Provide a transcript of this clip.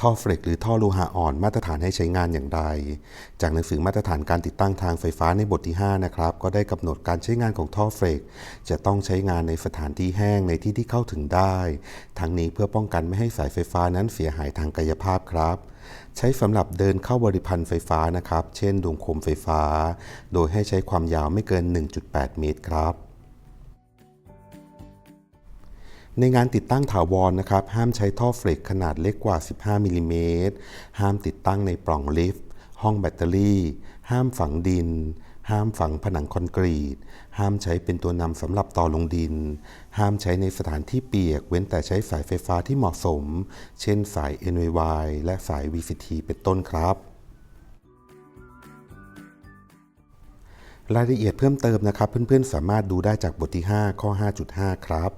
ท่อเฟลกหรือท่อโลหะอ่อนมาตรฐานให้ใช้งานอย่างไร จากหนังสือมาตรฐานการติดตั้งทางไฟฟ้าในบทที่ 5 นะครับ ก็ได้กำหนดการใช้งานของท่อเฟลกจะต้องใช้งานในสถานที่แห้งในที่ที่เข้าถึงได้ ทั้งนี้เพื่อป้องกันไม่ให้สายไฟฟ้านั้นเสียหายทางกายภาพครับใช้สำหรับเดินเข้าบริพันธ์ไฟฟ้านะครับ เช่นดวงโคมไฟฟ้า โดยให้ใช้ความยาวไม่เกิน 1.8 เมตรครับ ในงานติดตั้งถาวรนะครับ ห้ามใช้ท่อเฟลกขนาดเล็กกว่า 15มิลลิเมตรห้ามติดตั้งในปล่องลิฟต์ ห้องแบตเตอรี่ ห้ามฝังดิน ห้ามฝังผนังคอนกรีต ห้ามใช้เป็นตัวนำสำหรับต่อลงดิน ห้ามใช้ในสถานที่เปียก เว้นแต่ใช้สายไฟฟ้าที่เหมาะสม เช่นสาย NVY และสาย VCT เป็นต้นครับรายละเอียดเพิ่มเติมนะครับ เพื่อนๆ สามารถดูได้จากบทที่ 5 ข้อ 5.5 ครับ